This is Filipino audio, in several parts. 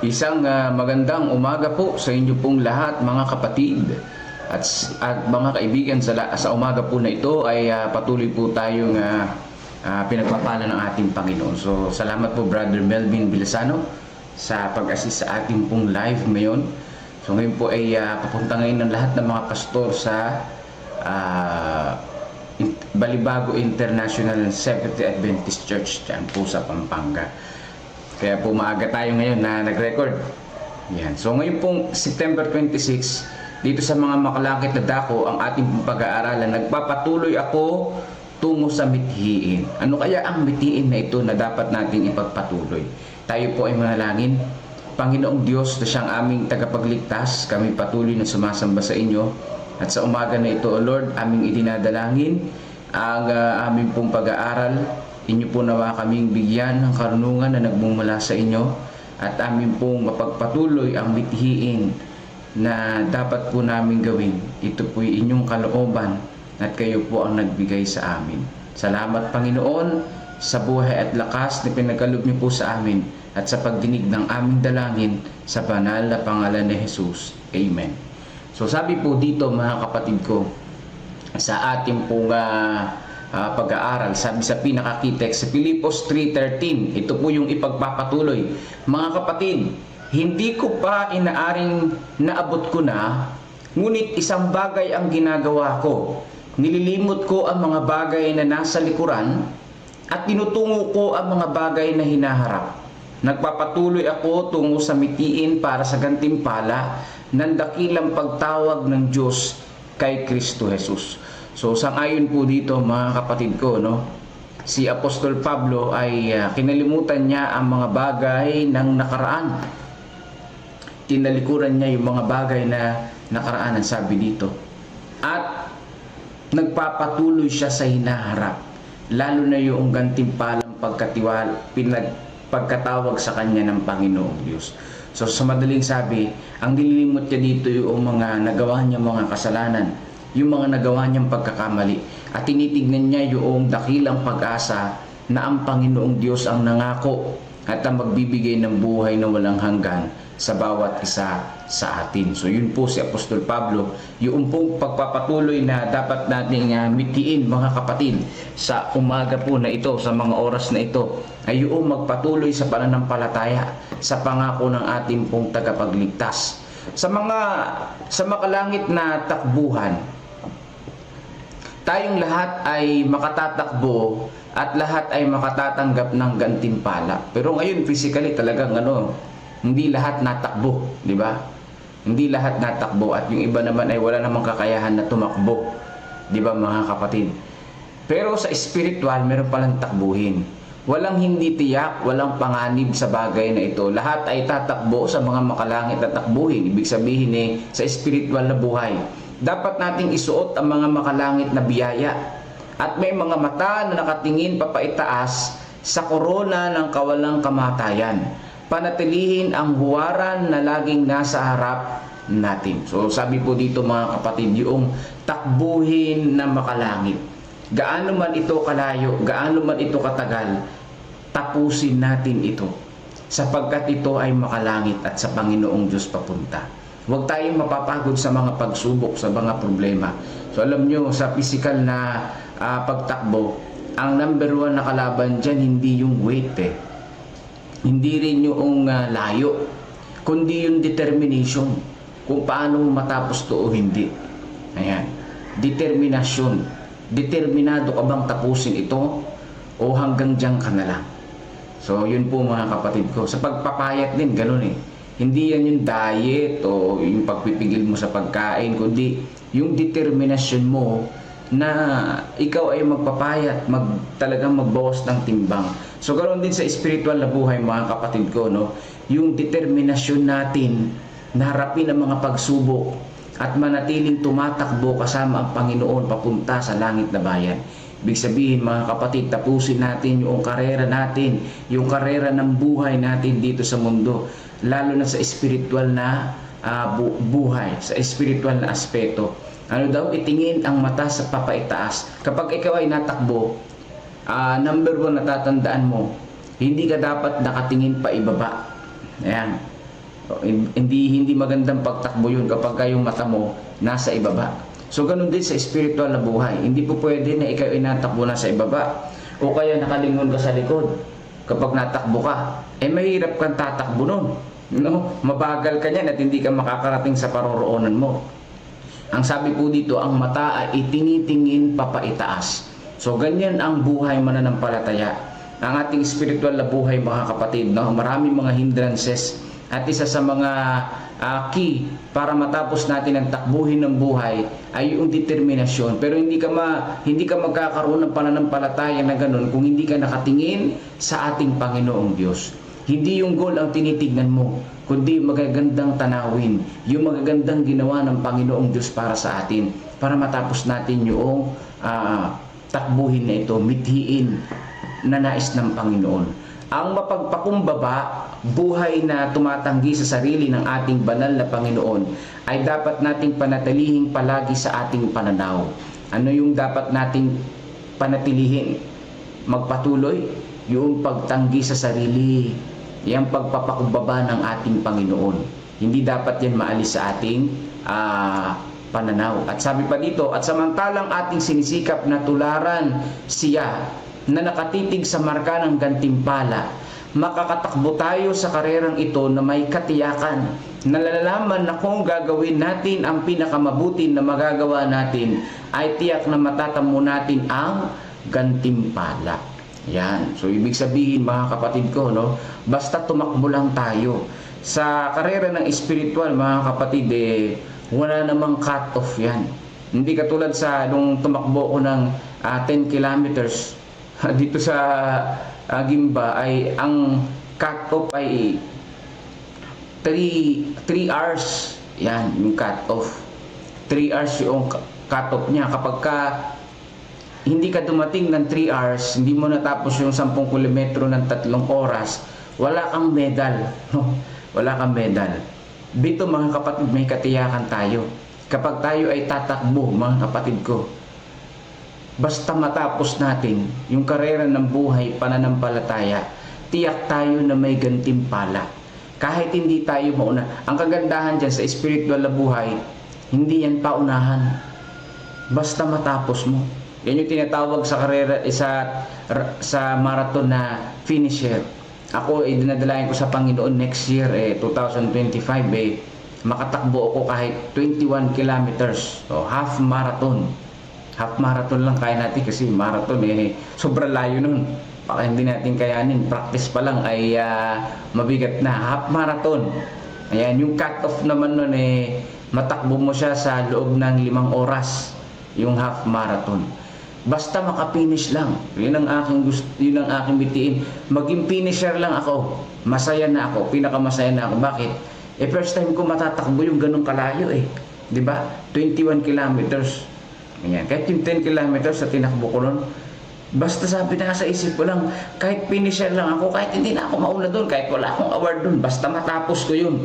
Isang ah, magandang umaga po sa inyo pong lahat mga kapatid at, at mga kaibigan sa, sa umaga po na ito ay ah, patuloy po tayong uh, pinagpapala ng ating Panginoon. So salamat po Brother Melvin Bilasano sa pag-assist sa ating pong live ngayon. So ngayon po ay ah, papunta ngayon ng lahat ng mga pastor sa In- Balibago International Seventh Adventist Church dyan po sa Pampanga. Kaya po maaga tayo ngayon na nag-record. Yan. So ngayon pong September 26, dito sa mga makalakit na dako ang ating pag-aaralan, nagpapatuloy ako tungo sa mithiin. Ano kaya ang mithiin na ito na dapat nating ipagpatuloy? Tayo po ay manalangin. Panginoong Diyos na siyang aming tagapagligtas, kami patuloy na sumasamba sa inyo. At sa umaga na ito, O Lord, aming idinadalangin ang ah, aming pong pag-aaral. Inyo po nawa kaming bigyan ng karunungan na nagmumula sa inyo at amin pong mapagpatuloy ang mithiin na dapat po namin gawin. Ito po'y inyong kalooban at kayo po ang nagbigay sa amin. Salamat Panginoon sa buhay at lakas na pinagkaloob niyo po sa amin at sa pagdinig ng aming dalangin sa banal na pangalan ni Jesus. Amen. So sabi po dito mga kapatid ko, sa ating pong ah, ah, pag-aaral, sabi sa pinakakitext sa Pilipos 3.13, ito po yung ipagpapatuloy. Mga kapatid, hindi ko pa inaaring naabot ko na, ngunit isang bagay ang ginagawa ko. Nililimot ko ang mga bagay na nasa likuran at tinutungo ko ang mga bagay na hinaharap. Nagpapatuloy ako tungo sa mitiin para sa gantimpala ng dakilang pagtawag ng Diyos kay Kristo Jesus. So sangayon po dito mga kapatid ko, no? Si Apostol Pablo ay ah, kinalimutan niya ang mga bagay ng nakaraan. Tinalikuran niya yung mga bagay na nakaraan ang sabi dito. At nagpapatuloy siya sa hinaharap. Lalo na yung gantimpalang pagkatiwal, pinag, pagkatawag sa kanya ng Panginoong Diyos. So sa madaling sabi, ang nililimot niya dito yung mga nagawa niya mga kasalanan, yung mga nagawa niyang pagkakamali. At tinitignan niya yung dakilang pag-asa na ang Panginoong Diyos ang nangako at ang magbibigay ng buhay na walang hanggan sa bawat isa sa atin. So yun po si Apostol Pablo, yung pong pagpapatuloy na dapat nating uh, mitiin mga kapatid sa umaga po na ito, sa mga oras na ito, ay yung magpatuloy sa pananampalataya sa pangako ng ating pong tagapagligtas. Sa mga sa makalangit na takbuhan, tayong lahat ay makatatakbo at lahat ay makatatanggap ng gantimpala. Pero ngayon physically talagang ano, hindi lahat natakbo, di ba? Hindi lahat natakbo at yung iba naman ay wala namang kakayahan na tumakbo. Di ba mga kapatid? Pero sa spiritual, meron palang takbuhin. Walang hindi tiyak, walang panganib sa bagay na ito. Lahat ay tatakbo sa mga makalangit na takbuhin. Ibig sabihin eh, sa spiritual na buhay. Dapat nating isuot ang mga makalangit na biyaya. At may mga mata na nakatingin papaitaas sa korona ng kawalang kamatayan panatilihin ang huwaran na laging nasa harap natin. So sabi po dito mga kapatid, yung takbuhin na makalangit. Gaano man ito kalayo, gaano man ito katagal, tapusin natin ito. Sapagkat ito ay makalangit at sa Panginoong Diyos papunta. Huwag tayong mapapagod sa mga pagsubok, sa mga problema. So alam nyo, sa physical na ah, pagtakbo, ang number one na kalaban dyan, hindi yung weight eh hindi rin yung uh, layo, kundi yung determination kung paano matapos to o hindi. Ayan. Determinasyon. Determinado ka bang tapusin ito o hanggang dyan ka na lang. So, yun po mga kapatid ko. Sa pagpapayat din, ganun eh. Hindi yan yung diet o yung pagpipigil mo sa pagkain, kundi yung determinasyon mo na ikaw ay magpapayat, mag, talagang magbawas ng timbang. So ganoon din sa spiritual na buhay mga kapatid ko, no? yung determinasyon natin na harapin ang mga pagsubok at manatiling tumatakbo kasama ang Panginoon papunta sa langit na bayan. Ibig sabihin mga kapatid, tapusin natin yung karera natin, yung karera ng buhay natin dito sa mundo, lalo na sa spiritual na uh, bu- buhay, sa spiritual na aspeto ano daw, itingin ang mata sa papaitaas. Kapag ikaw ay natakbo, uh, number one natatandaan mo, hindi ka dapat nakatingin pa ibaba. Ayan. Hindi hindi magandang pagtakbo yun kapag ka yung mata mo nasa ibaba. So ganun din sa spiritual na buhay. Hindi po pwede na ikaw ay natakbo na sa ibaba o kaya nakalingon ka sa likod kapag natakbo ka. Eh mahirap kang tatakbo nun. No? Mabagal ka niyan at hindi ka makakarating sa paroroonan mo. Ang sabi po dito, ang mata ay itinitingin papaitaas. So ganyan ang buhay mananampalataya. Ang ating spiritual na buhay mga kapatid, no? maraming mga hindrances at isa sa mga ah, key para matapos natin ang takbuhin ng buhay ay yung determinasyon. Pero hindi ka ma, hindi ka magkakaroon ng pananampalataya na ganun kung hindi ka nakatingin sa ating Panginoong Diyos. Hindi yung goal ang tinitignan mo, kundi magagandang tanawin, yung magagandang ginawa ng Panginoong Diyos para sa atin, para matapos natin yung ah, takbuhin na ito, mithiin na nais ng Panginoon. Ang mapagpakumbaba, buhay na tumatanggi sa sarili ng ating banal na Panginoon ay dapat nating panatilihing palagi sa ating pananaw. Ano yung dapat nating panatilihin? Magpatuloy yung pagtanggi sa sarili, yung pagpapakumbaba ng ating Panginoon. Hindi dapat yan maalis sa ating ah, pananaw. At sabi pa dito, at samantalang ating sinisikap na tularan siya na nakatitig sa marka ng gantimpala, makakatakbo tayo sa karerang ito na may katiyakan. Nalalaman na kung gagawin natin ang pinakamabuti na magagawa natin, ay tiyak na matatamo natin ang gantimpala. Yan. So ibig sabihin mga kapatid ko, no, basta tumakbo lang tayo. Sa karera ng espiritual mga kapatid, eh, wala namang cut off yan. Hindi katulad sa nung tumakbo ko ng ah, 10 kilometers dito sa ah, Gimba ay ang cut off ay 3 3 hours. Yan, yung cut off. 3 hours yung cut off niya. Kapag ka hindi ka dumating ng 3 hours, hindi mo natapos yung 10 kilometro ng 3 oras, wala kang medal. Wala kang medal. Dito mga kapatid, may katiyakan tayo. Kapag tayo ay tatakbo, mga kapatid ko, basta matapos natin yung karera ng buhay, pananampalataya, tiyak tayo na may gantimpala. Kahit hindi tayo mauna. Ang kagandahan dyan sa spiritual na buhay, hindi yan paunahan. Basta matapos mo. Yan yung tinatawag sa karera eh, sa sa marathon na finisher. Ako ay dinadalayan ko sa Panginoon next year eh 2025 eh makatakbo ako kahit 21 kilometers. So half marathon. Half marathon lang kaya natin kasi marathon eh sobrang layo nun. Baka hindi natin kayanin. Practice pa lang ay ah, mabigat na. Half marathon. Ayan, yung cut-off naman nun eh matakbo mo siya sa loob ng limang oras yung half marathon. Basta makapinish lang. Yun ang aking gusto, yun ang aking bitiin. Maging finisher lang ako. Masaya na ako. Pinakamasaya na ako. Bakit? Eh first time ko matatakbo yung ganong kalayo eh. 'Di ba? 21 kilometers. Ayan. Kahit yung 10 kilometers sa tinakbo ko nun, basta sabi na sa isip ko lang, kahit finisher lang ako, kahit hindi na ako mauna doon, kahit wala akong award doon, basta matapos ko yun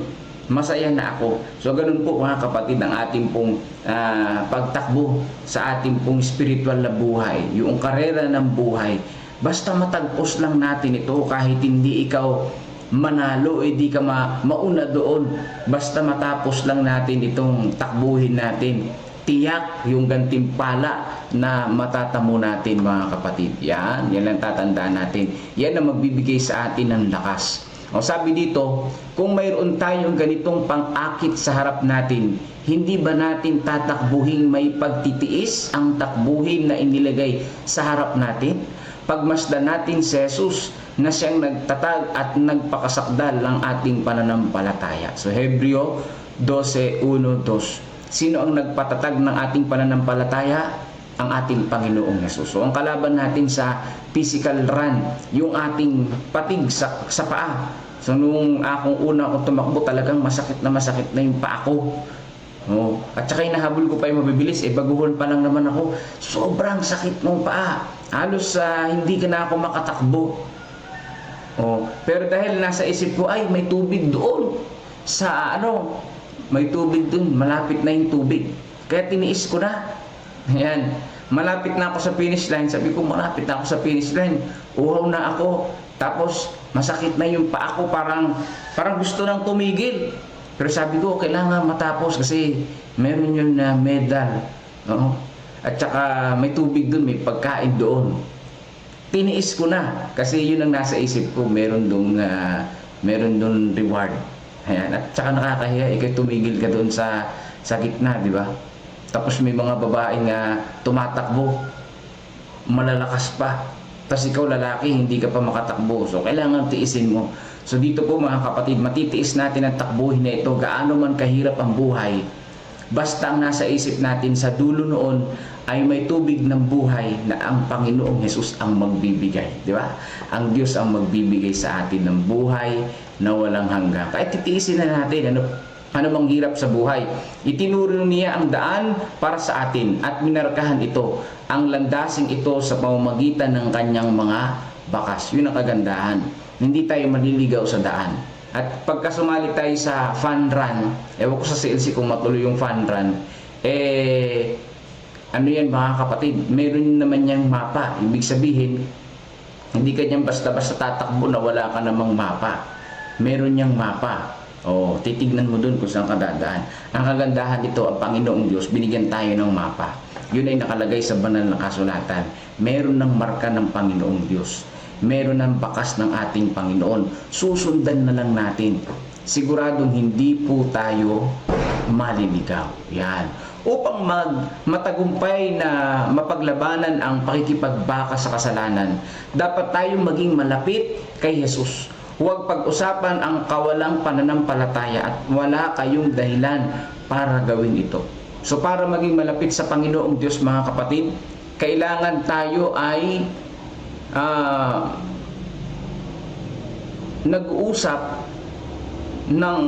masaya na ako. So ganun po mga kapatid ang ating pong ah, pagtakbo sa ating pong spiritual na buhay, yung karera ng buhay. Basta matagpos lang natin ito kahit hindi ikaw manalo, eh ka ma mauna doon. Basta matapos lang natin itong takbuhin natin. Tiyak yung gantimpala na matatamo natin mga kapatid. Yan, yan lang tatandaan natin. Yan ang magbibigay sa atin ng lakas. O sabi dito, kung mayroon tayong ganitong pang-akit sa harap natin, hindi ba natin tatakbuhin may pagtitiis ang takbuhin na inilagay sa harap natin? Pagmasdan natin si Jesus na siyang nagtatag at nagpakasakdal ng ating pananampalataya. So Hebreo 12.1.2 Sino ang nagpatatag ng ating pananampalataya? Ang ating Panginoong Yesus. So ang kalaban natin sa physical run, yung ating patig sa, sa paa. So nung akong una akong tumakbo talagang masakit na masakit na yung paa ko. Oh, at saka inahabol ko pa yung mabibilis, eh baguhon pa lang naman ako. Sobrang sakit ng paa. Halos ah, hindi ka na ako makatakbo. Oh, pero dahil nasa isip ko ay may tubig doon sa ano, may tubig doon, malapit na yung tubig. Kaya tiniis ko na. Ayan. Malapit na ako sa finish line. Sabi ko, malapit na ako sa finish line. Uhaw na ako. Tapos masakit na yung paa ko, parang parang gusto nang tumigil. Pero sabi ko, kailangan matapos kasi meron yun na medal. Oo. At saka may tubig doon, may pagkain doon. Tiniis ko na kasi yun ang nasa isip ko, meron doon na meron doon reward. Ayan. At saka nakakahiya, ikaw tumigil ka doon sa sa gitna, di ba? Tapos may mga babae nga tumatakbo, malalakas pa. Tapos ikaw lalaki, hindi ka pa makatakbo. So, kailangan tiisin mo. So, dito po mga kapatid, matitiis natin ang takbuhin na ito. Gaano man kahirap ang buhay, basta ang nasa isip natin sa dulo noon ay may tubig ng buhay na ang Panginoong Hesus ang magbibigay. Di ba? Ang Diyos ang magbibigay sa atin ng buhay na walang hanggan. Kahit titiisin na natin, ano, ano mang hirap sa buhay. Itinuro niya ang daan para sa atin at minarkahan ito, ang landasing ito sa pamamagitan ng kanyang mga bakas. Yun ang kagandahan. Hindi tayo maliligaw sa daan. At pagka sumali tayo sa fun run, ewan ko sa CLC kung matuloy yung fun run, eh, ano yan mga kapatid, meron naman niyang mapa. Ibig sabihin, hindi ka niyan basta-basta tatakbo na wala ka namang mapa. Meron niyang mapa. O, titignan mo dun kung saan ka dadaan. Ang kagandahan nito, ang Panginoong Diyos, binigyan tayo ng mapa. Yun ay nakalagay sa banal na kasulatan. Meron ng marka ng Panginoong Diyos. Meron ng bakas ng ating Panginoon. Susundan na lang natin. Siguradong hindi po tayo maliligaw. Yan. Upang mag matagumpay na mapaglabanan ang pakikipagbaka sa kasalanan, dapat tayong maging malapit kay Jesus. Huwag pag-usapan ang kawalang pananampalataya at wala kayong dahilan para gawin ito. So para maging malapit sa Panginoong Diyos mga kapatid, kailangan tayo ay ah, nag-uusap ng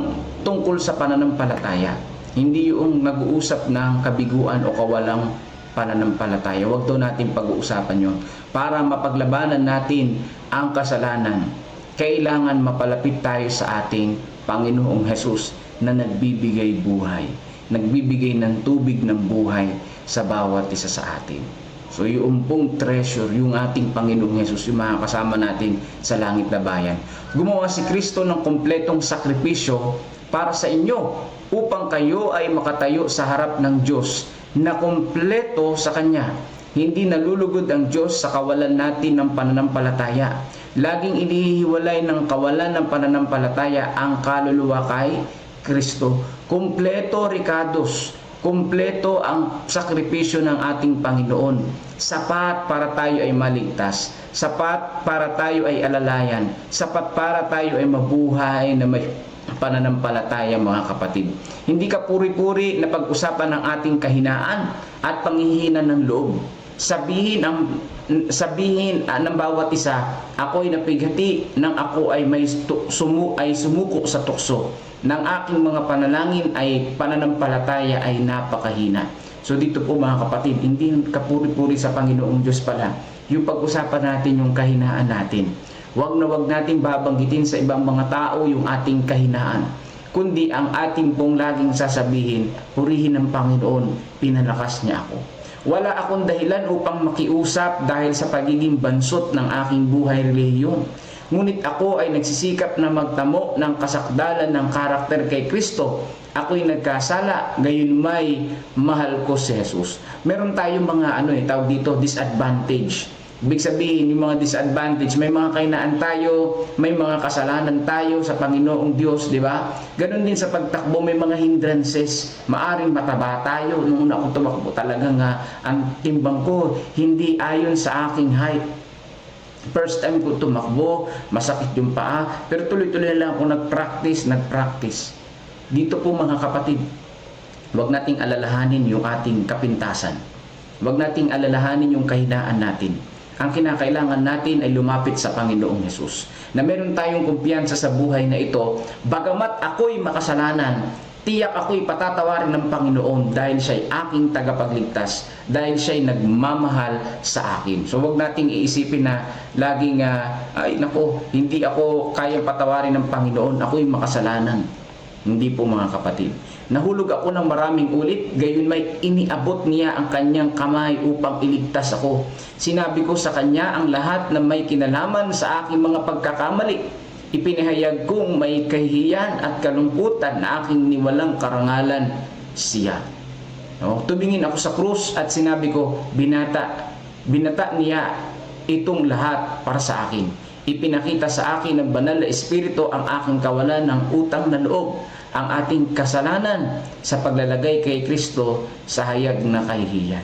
tungkol sa pananampalataya. Hindi yung nag-uusap ng kabiguan o kawalang pananampalataya. Huwag daw natin pag-uusapan yon para mapaglabanan natin ang kasalanan. Kailangan mapalapit tayo sa ating Panginoong Hesus na nagbibigay buhay, nagbibigay ng tubig ng buhay sa bawat isa sa atin. So yung pong treasure, yung ating Panginoong Hesus, yung mga kasama natin sa langit na bayan. Gumawa si Kristo ng kompletong sakripisyo para sa inyo upang kayo ay makatayo sa harap ng Diyos na kompleto sa Kanya. Hindi nalulugod ang Diyos sa kawalan natin ng pananampalataya. Laging inihiwalay ng kawalan ng pananampalataya ang kaluluwa kay Kristo. Kompleto Ricardos, kompleto ang sakripisyo ng ating Panginoon. Sapat para tayo ay maligtas. Sapat para tayo ay alalayan. Sapat para tayo ay mabuhay na may pananampalataya mga kapatid. Hindi ka puri-puri na pag-usapan ng ating kahinaan at panghihina ng loob. Sabihin ang sabihin uh, ng bawat isa, ako ay napighati nang ako ay may sumu ay sumuko sa tukso. Ng aking mga panalangin ay pananampalataya ay napakahina. So dito po mga kapatid, hindi kapuri-puri sa Panginoong Diyos pala. Yung pag-usapan natin yung kahinaan natin. Huwag na huwag natin babanggitin sa ibang mga tao yung ating kahinaan. Kundi ang ating pong laging sasabihin, purihin ng Panginoon, pinalakas niya ako. Wala akong dahilan upang makiusap dahil sa pagiging bansot ng aking buhay relihiyon. Ngunit ako ay nagsisikap na magtamo ng kasakdalan ng karakter kay Kristo. Ako'y nagkasala, gayon may mahal ko si Jesus. Meron tayong mga ano eh, tawag dito, disadvantage. Ibig sabihin, yung mga disadvantage, may mga kainaan tayo, may mga kasalanan tayo sa Panginoong Diyos, di ba? Ganon din sa pagtakbo, may mga hindrances. Maaring mataba tayo. Nung una ako tumakbo talaga nga, ang timbang ko, hindi ayon sa aking height. First time ko tumakbo, masakit yung paa, pero tuloy-tuloy lang ako nag-practice, nag-practice. Dito po mga kapatid, huwag nating alalahanin yung ating kapintasan. Huwag nating alalahanin yung kahinaan natin. Ang kinakailangan natin ay lumapit sa Panginoong Yesus. Na meron tayong kumpiyansa sa buhay na ito, bagamat ako'y makasalanan, tiyak ako'y patatawarin ng Panginoon dahil siya'y aking tagapagligtas, dahil siya'y nagmamahal sa akin. So wag nating iisipin na laging, uh, ay nako, hindi ako kayang patawarin ng Panginoon, ako'y makasalanan. Hindi po mga kapatid. Nahulog ako ng maraming ulit, gayon may iniabot niya ang kanyang kamay upang iligtas ako. Sinabi ko sa kanya ang lahat na may kinalaman sa aking mga pagkakamali. Ipinahayag kong may kahihiyan at kalungkutan na aking niwalang karangalan siya. No? Tumingin ako sa krus at sinabi ko, binata, binata niya itong lahat para sa akin. Ipinakita sa akin ng banal na espiritu ang aking kawalan ng utang na loob, ang ating kasalanan sa paglalagay kay Kristo sa hayag na kahihiyan.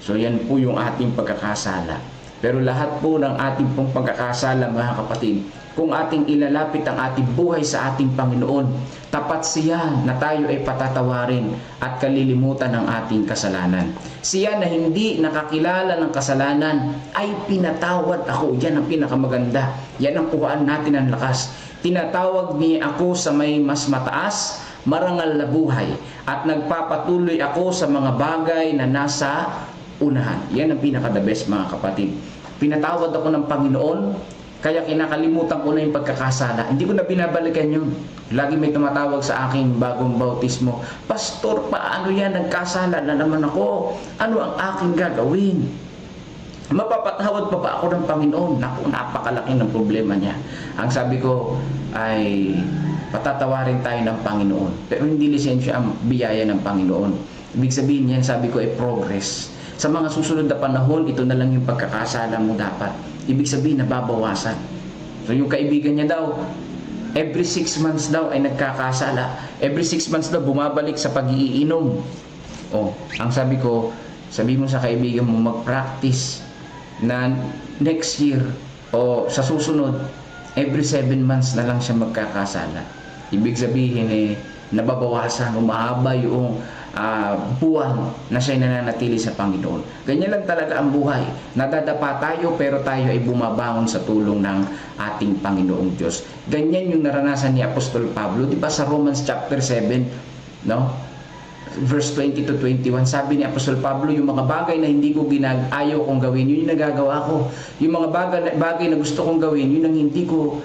So yan po yung ating pagkakasala. Pero lahat po ng ating pong pagkakasala mga kapatid, kung ating ilalapit ang ating buhay sa ating Panginoon, tapat siya na tayo ay patatawarin at kalilimutan ng ating kasalanan. Siya na hindi nakakilala ng kasalanan ay pinatawad ako. Yan ang pinakamaganda. Yan ang kuhaan natin ng lakas. Tinatawag niya ako sa may mas mataas, marangal na buhay at nagpapatuloy ako sa mga bagay na nasa unahan. Yan ang pinaka-the best mga kapatid. Pinatawad ako ng Panginoon, kaya kinakalimutan ko na yung pagkakasala. Hindi ko na binabalikan yun. Lagi may tumatawag sa akin bagong bautismo, Pastor, paano yan? Nagkasala na naman ako. Ano ang aking gagawin? Mapapatawad pa ba ako ng Panginoon? Naku, napakalaki ng problema niya. Ang sabi ko ay patatawarin tayo ng Panginoon. Pero hindi lisensya ang biyaya ng Panginoon. Ibig sabihin yan, sabi ko, ay progress. Sa mga susunod na panahon, ito na lang yung pagkakasala mo dapat. Ibig sabihin, nababawasan. So yung kaibigan niya daw, every six months daw ay nagkakasala. Every six months daw bumabalik sa pag-iinom. Oh, ang sabi ko, sabi mo sa kaibigan mo mag-practice na next year o sa susunod, every seven months na lang siya magkakasala. Ibig sabihin eh, nababawasan, umahaba yung ah, buwan na siya nananatili sa Panginoon. Ganyan lang talaga ang buhay. Nadadapa tayo pero tayo ay bumabangon sa tulong ng ating Panginoong Diyos. Ganyan yung naranasan ni Apostol Pablo, di ba sa Romans chapter 7, no? Verse 20 to 21, sabi ni Apostol Pablo, yung mga bagay na hindi ko ginag ayaw kong gawin, yun yung nagagawa ko. Yung mga bagay, bagay na gusto kong gawin, yun ang hindi ko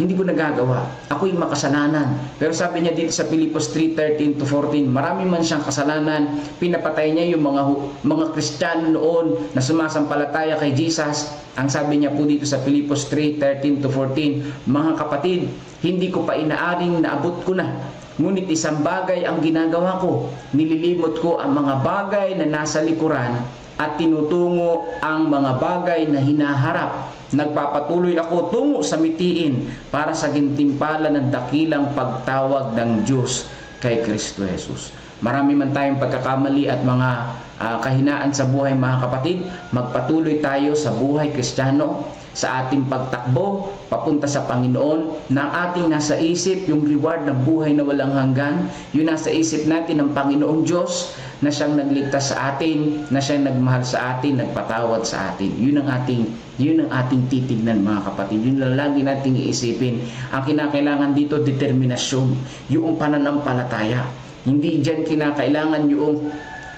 hindi ko nagagawa. Ako yung makasalanan. Pero sabi niya dito sa Pilipos 3:13 to 14, marami man siyang kasalanan, pinapatay niya yung mga mga Kristiyano noon na sumasampalataya kay Jesus. Ang sabi niya po dito sa Pilipos 3:13 to 14, mga kapatid, hindi ko pa inaaring naabot ko na Ngunit isang bagay ang ginagawa ko, nililimot ko ang mga bagay na nasa likuran at tinutungo ang mga bagay na hinaharap. Nagpapatuloy ako tungo sa mitiin para sa gintimpala ng dakilang pagtawag ng Diyos kay Kristo Jesus. Marami man tayong pagkakamali at mga ah, kahinaan sa buhay mga kapatid, magpatuloy tayo sa buhay kristyano, sa ating pagtakbo papunta sa Panginoon na ating nasa isip yung reward ng buhay na walang hanggan yung nasa isip natin ng Panginoong Diyos na siyang nagligtas sa atin na siyang nagmahal sa atin nagpatawad sa atin. Yun ang ating yun ang ating titignan mga kapatid. Yun lang lagi nating iisipin. Ang kinakailangan dito determinasyon. Yung pananampalataya. Hindi diyan kinakailangan yung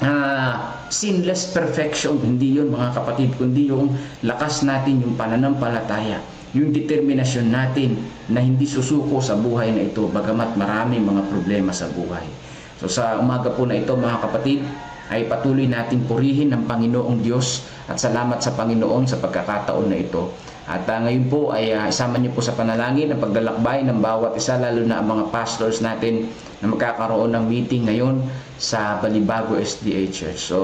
ah, sinless perfection. Hindi yun mga kapatid, kundi yung lakas natin, yung pananampalataya, yung determinasyon natin na hindi susuko sa buhay na ito, bagamat marami mga problema sa buhay. So sa umaga po na ito mga kapatid, ay patuloy natin purihin ng Panginoong Diyos at salamat sa Panginoon sa pagkakataon na ito. At ah, ngayon po ay ah, isama niyo po sa panalangin ang paglalakbay ng bawat isa lalo na ang mga pastors natin na magkakaroon ng meeting ngayon sa Balibago SDA Church. So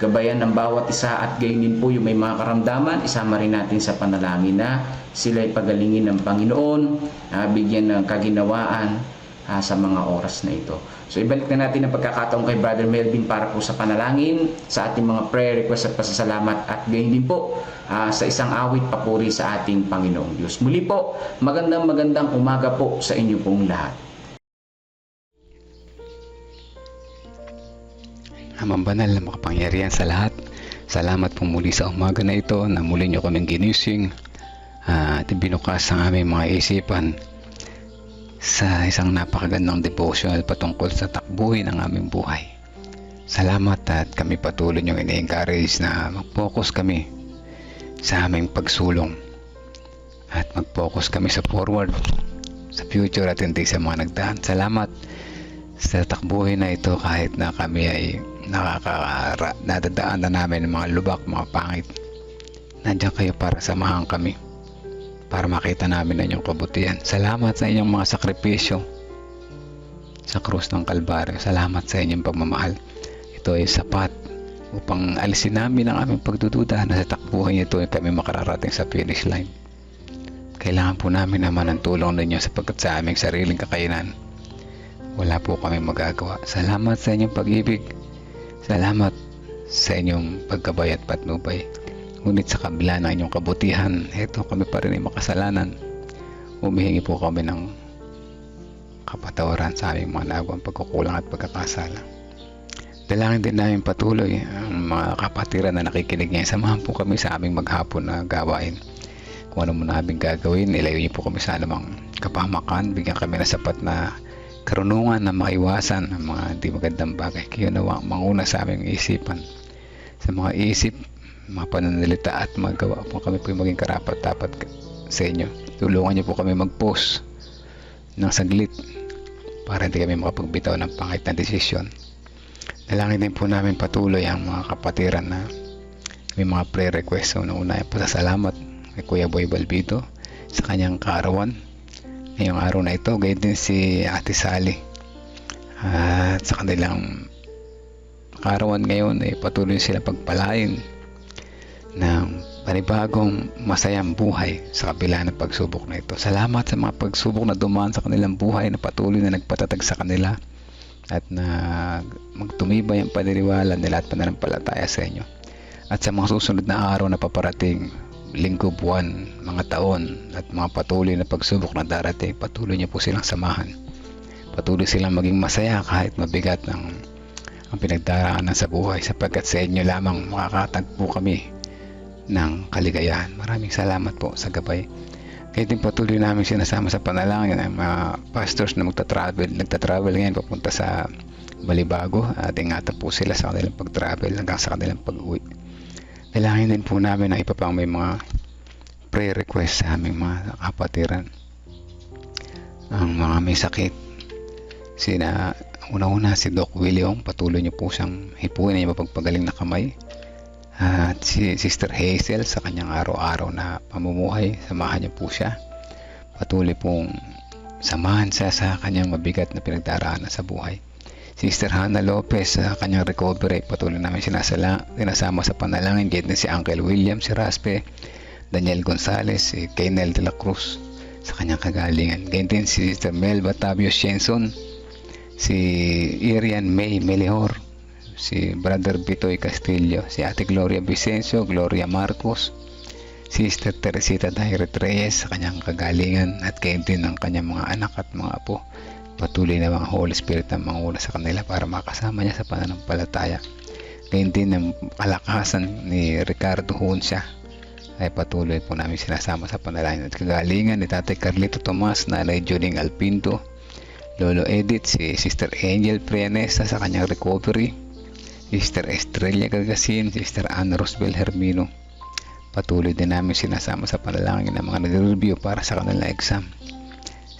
gabayan ng bawat isa at gayon din po yung may mga karamdaman, isama rin natin sa panalangin na sila ay pagalingin ng Panginoon, ah, bigyan ng kaginawaan ah, sa mga oras na ito. So ibalik na natin ang pagkakataon kay Brother Melvin para po sa panalangin, sa ating mga prayer request at pasasalamat at gayon din po ah, sa isang awit papuri sa ating Panginoong Diyos. Muli po, magandang magandang umaga po sa inyo pong lahat. Amang banal na makapangyarihan sa lahat. Salamat po muli sa umaga na ito na muli niyo kaming ginising ah, at binukas ang aming mga isipan sa isang napakagandang devotional patungkol sa takbuhin ng aming buhay. Salamat at kami patuloy niyong ini-encourage na mag-focus kami sa aming pagsulong at mag-focus kami sa forward sa future at hindi sa mga nagdaan. Salamat sa takbuhin na ito kahit na kami ay nakakara, nadadaan na namin ng mga lubak, mga pangit. Nandiyan kayo para samahan kami para makita namin ang inyong kabutihan. Salamat sa inyong mga sakripisyo sa krus ng Kalbaryo. Salamat sa inyong pagmamahal. Ito ay sapat upang alisin namin ang aming pagdududa na sa takbuhan ito ay kami makararating sa finish line. Kailangan po namin naman ng tulong ninyo sapagkat sa aming sariling kakayanan. Wala po kami magagawa. Salamat sa inyong pag-ibig. Salamat sa inyong paggabay at patnubay. Ngunit sa kabila ng inyong kabutihan, eto kami pa rin ay makasalanan. Humihingi po kami ng kapatawaran sa aming mga nagawang pagkukulang at pagkakasala. Dalangin din namin patuloy ang mga kapatiran na nakikinig ngayon. Samahan po kami sa aming maghapon na gawain. Kung ano mo namin gagawin, ilayo niyo po kami sa anumang kapamakan. Bigyan kami ng sapat na karunungan na maiwasan ang mga di magandang bagay. Kaya nawa manguna sa aming isipan. Sa mga isip, mga pananalita at magawa po kami po maging karapat-dapat sa inyo. Tulungan niyo po kami mag-post ng saglit para hindi kami makapagbitaw ng pangit na desisyon. Dalangin din po namin patuloy ang mga kapatiran na may mga prayer request. So, una ay pasasalamat kay Kuya Boy Balbito sa kanyang kaarawan. Ngayong araw na ito, gayon din si Ate Sally. At sa kanilang kaarawan ngayon ay patuloy sila pagpalain ng panibagong masayang buhay sa kabila ng pagsubok na ito. Salamat sa mga pagsubok na dumaan sa kanilang buhay na patuloy na nagpatatag sa kanila at na magtumibay ang paniniwala nila at pananampalataya sa inyo. At sa mga susunod na araw na paparating, linggo, buwan, mga taon at mga patuloy na pagsubok na darating, patuloy niyo po silang samahan. Patuloy silang maging masaya kahit mabigat ang, ang pinagdaraanan sa buhay sapagkat sa inyo lamang makakatagpo kami ng kaligayahan. Maraming salamat po sa gabay. Kaya din patuloy namin sinasama sa panalangin ang mga pastors na magta-travel, nagta-travel ngayon papunta sa Balibago at ingatan po sila sa kanilang pag-travel hanggang sa kanilang pag-uwi. Dalangin din po namin na iba pang may mga prayer request sa aming mga kapatiran. Ang mga may sakit. Sina, una-una si Doc William, patuloy niyo po siyang hipuin niya mapagpagaling na kamay. At si Sister Hazel sa kanyang araw-araw na pamumuhay, samahan niyo po siya. Patuloy pong samahan siya sa kanyang mabigat na pinagdaraanan sa buhay. Sister Hannah Lopez sa kanyang recovery, patuloy namin sinasala, sinasama sa panalangin. Gate si Uncle William, si Raspe, Daniel Gonzalez, si Kaynel de la Cruz sa kanyang kagalingan. Ganyan din si Sister Mel Batavio Shenson, si Irian May Melihor, si Brother Bitoy Castillo, si Ate Gloria Vicencio, Gloria Marcos, Sister Teresita Dairet Reyes sa kanyang kagalingan at kayo din ang kanyang mga anak at mga apo. Patuloy na mga Holy Spirit ang manguna sa kanila para makasama niya sa pananampalataya. Gayun din ang kalakasan ni Ricardo Hunsya ay patuloy po namin sinasama sa panalangin at kagalingan ni Tatay Carlito Tomas, Nanay Juning Alpinto, Lolo Edith, si Sister Angel Prianesa sa kanyang recovery, Sister Estrella Gagasin, Sister Anna Rosbel Hermino. Patuloy din namin sinasama sa panalangin ng mga nagre-review para sa kanilang exam.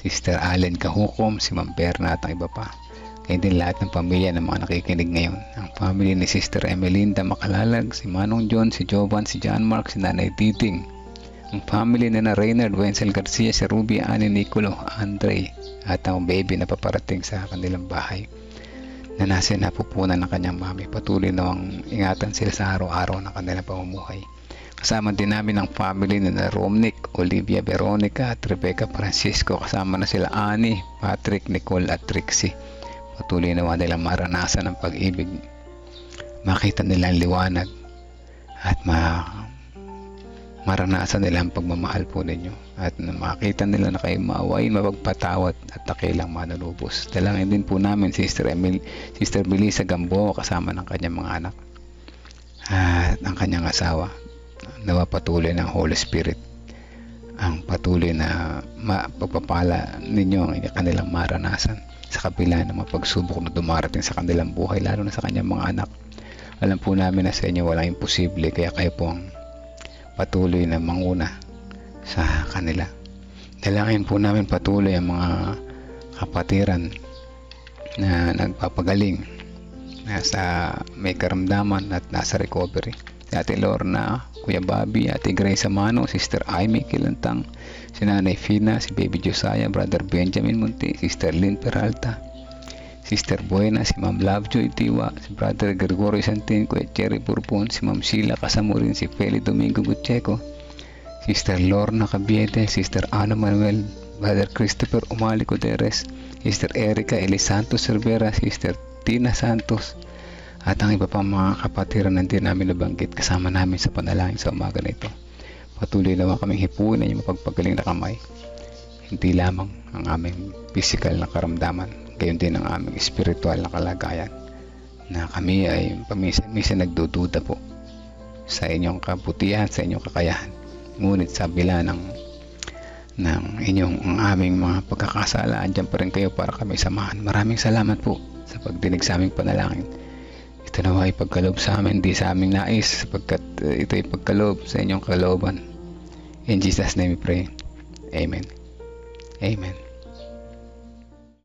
Sister Allen Kahukom, si Ma'am Berna at ang iba pa. Kaya din lahat ng pamilya ng mga nakikinig ngayon. Ang family ni Sister Emelinda Makalalag, si Manong John, si Jovan, si John Mark, si Nanay Titing. Ang family ni na Reynard Wenzel Garcia, si Ruby, Ani Nicolo, Andre, at ang baby na paparating sa kanilang bahay na nasa napupunan ng kanyang mami. Patuloy nawang ingatan sila sa araw-araw ng kanilang pamumuhay. Kasama din namin ang family na Romnick, Olivia Veronica at Rebecca Francisco. Kasama na sila Annie, Patrick, Nicole at Trixie. Patuloy naman nilang maranasan ang pag-ibig. Makita nila ang liwanag at ma maranasan nila ang pagmamahal po ninyo. At na makita nila na kayo maawain, mapagpatawad at takilang manunubos. Dalangin din po namin Sister Emil, Sister Melissa Gamboa kasama ng kanyang mga anak at ang kanyang asawa nawa patuloy ng Holy Spirit. Ang patuloy na mapagpapala ninyo ang kanilang maranasan sa kabila ng mga pagsubok na dumarating sa kanilang buhay lalo na sa kanyang mga anak. Alam po namin na sa inyo walang imposible kaya kayo po ang patuloy na manguna sa kanila. Dalangin po namin patuloy ang mga kapatiran na nagpapagaling nasa may karamdaman at nasa recovery. Si Ate Lorna, Kuya Bobby, Ate Grace Amano, Sister Amy Kilantang, si Nanay Fina, si Baby Josiah, Brother Benjamin Munti, Sister Lynn Peralta, Sister Buena, si Ma'am Lovejoy Tiwa, si Brother Gregorio Santin, Kuya Cherry Purpon, si Ma'am Sheila Kasamurin, si Feli Domingo Gutcheco, Sister Lorna Cabiete, Sister Ana Manuel, Brother Christopher Umali Coderes, Sister Erica Elisantos Cervera, Sister Tina Santos, at ang iba pang mga kapatiran na hindi namin nabanggit kasama namin sa panalangin sa umaga na ito. Patuloy naman kaming hipuin na yung mapagpagaling na kamay. Hindi lamang ang aming physical na karamdaman, gayon din ang aming spiritual na kalagayan na kami ay paminsan-minsan nagdududa po sa inyong kabutihan, sa inyong kakayahan. Ngunit sa bila ng ng inyong ang aming mga pagkakasala, andyan pa rin kayo para kami samahan. Maraming salamat po sa pagdinig sa aming panalangin. Ito nawa ay pagkaloob sa amin, di sa aming nais, sapagkat uh, ito ay pagkaloob sa inyong kalooban. In Jesus' name we pray. Amen. Amen.